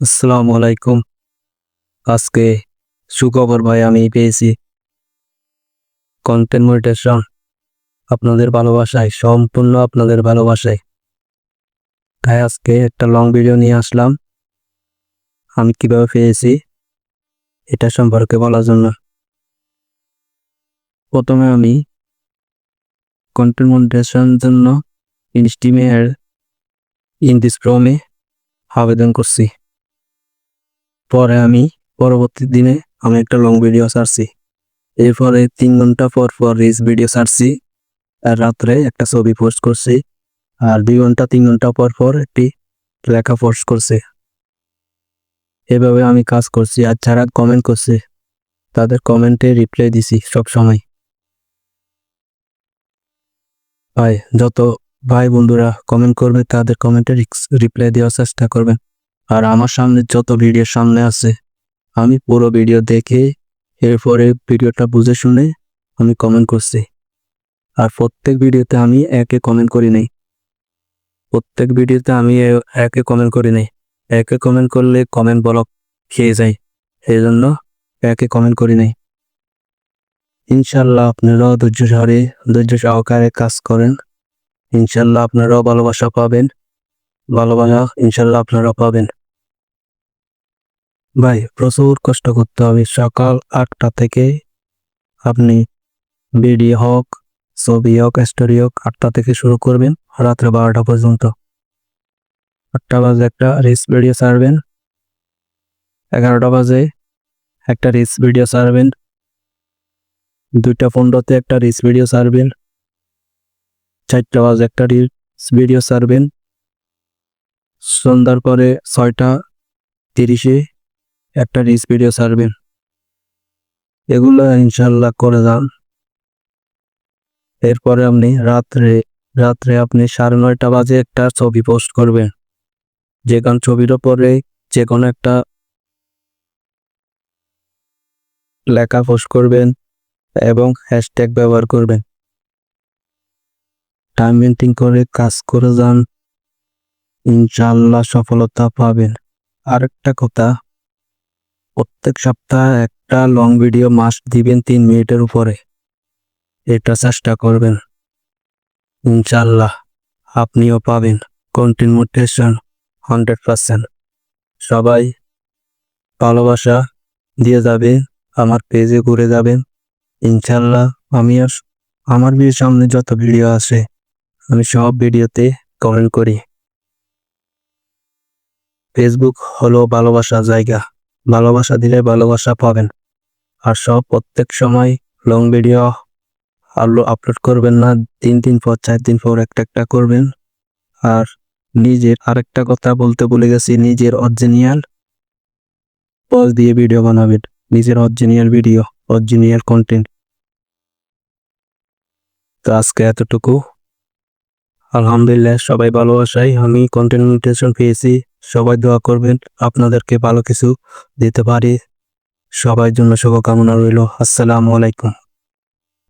আসসালামু আলাইকুম। আজকে সুখবর ভাই আমি পেয়েছি। কন্টেন্ট মনিটেশন আপনাদের ভালোবাসায়, সম্পূর্ণ আপনাদের ভালোবাসায়। তাই আজকে একটা লং ভিডিও নিয়ে আসলাম। আমি কীভাবে পেয়েছি, এটা সম্পর্কে বলার জন্য। প্রথমে আমি কন্টেন্ট মনিটেশন জন্য ইনস্টিমের দিস প্রমে আবেদন করছি। পরে আমি পরবর্তী দিনে আমি একটা লং ভিডিও ছাড়ছি। এরপরে তিন ঘণ্টা পর পর রিলস ভিডিও ছাড়ছি আর রাত্রে একটা ছবি পোস্ট করছি আর দুই ঘণ্টা, তিন ঘণ্টা পর পর একটি লেখা পোস্ট করছে। এভাবে আমি কাজ করছি আর যারা কমেন্ট করছে, তাদের কমেন্টে রিপ্লাই দিছি সব সময় ভাই, যত ভাই বন্ধুরা কমেন্ট করবে, তাদের কমেন্টে রিপ্লাই দেওয়ার চেষ্টা করবেন। আর আমার সামনে যত ভিডিও সামনে আছে, আমি পুরো ভিডিও দেখে, এরপরে ভিডিওটা বুঝে শুনে আমি কমেন্ট করছি। আর প্রত্যেক ভিডিওতে আমি একে কমেন্ট করি নাই। প্রত্যেক ভিডিওতে আমি একে কমেন্ট করি নাই। একে কমেন্ট করলে কমেন্ট ব্লক খেয়ে যায়। সেই জন্য একে কমেন্ট করি নাই। ইনশাল্লাহ আপনারাও ধৈর্য সহরে ধৈর্য সহকারে কাজ করেন। ইনশাল্লাহ আপনারাও ভালোবাসা পাবেন। ভালোবাসা ইনশাল্লাহ আপনারা পাবেন। ভাই, প্রচুর কষ্ট করতে হবে। সকাল আটটা থেকে আপনি ভিডিও হোক, ছবি হোক স্টোরি হোক, আটটা থেকে শুরু করবেন, রাত্রে বারোটা পর্যন্ত। আটটা বাজে একটা রিস ভিডিও ছাড়বেন। এগারোটা বাজে একটা রিস ভিডিও ছাড়বেন। দুইটা পনেরোতে একটা রিস ভিডিও ছাড়বেন। চারটা বাজে একটা রিস ভিডিও ছাড়বেন। সন্ধ্যার পরে ছয়টা তিরিশে একটা রিস ভিডিও ছাড়বেন এগুলো ইনশাল্লাহ করে যান। এরপরে আপনি রাত্রে রাত্রে আপনি সাড়ে নয়টা বাজে একটা ছবি পোস্ট করবেন। যে কোন ছবির ওপরে যে কোনো একটা লেখা পোস্ট করবেন এবং হ্যাশট্যাগ ব্যবহার করবেন। টাইম মেনটেন করে কাজ করে যান। ইনশাল্লাহ সফলতা পাবেন। আরেকটা কথা প্রত্যেক সপ্তাহে একটা লং ভিডিও মাস্ট দিবেন তিন মিনিটের উপরে। এটা চেষ্টা করবেন। ইনশাল্লাহ আপনিও পাবেন। কন্টিনিউটেশন হান্ড্রেড পার্সেন্ট সবাই ভালোবাসা দিয়ে যাবে, আমার পেজে ঘুরে যাবেন। ইনশাল্লাহ আমি আমার বিয়ের সামনে যত ভিডিও আসে আমি সব ভিডিওতে কমেন্ট করি। ফেসবুক হলো ভালোবাসার জায়গা। ভালোবাসা দিলে ভালোবাসা পাবেন। আর সব প্রত্যেক সময় লং ভিডিও আলো আপলোড করবেন না, তিন দিন পর, চার দিন পর একটা একটা করবেন। আর নিজের আরেকটা কথা বলতে ভুলে গেছি, নিজের অরিজিনাল পজ দিয়ে ভিডিও বানাবেন। নিজের অরিজিনাল ভিডিও অরিজিনাল কন্টেন্ট তো আজকে এতটুকু। আলহামদুলিল্লাহ, সবাই ভালোবাসাই আমি কন্টেন্ট মিউটেশন পেয়েছি। সবাই দোয়া করবেন আপনাদেরকে ভালো কিছু দিতে পারি। সবার জন্য শুভকামনা রইল। আসসালামু আলাইকুম।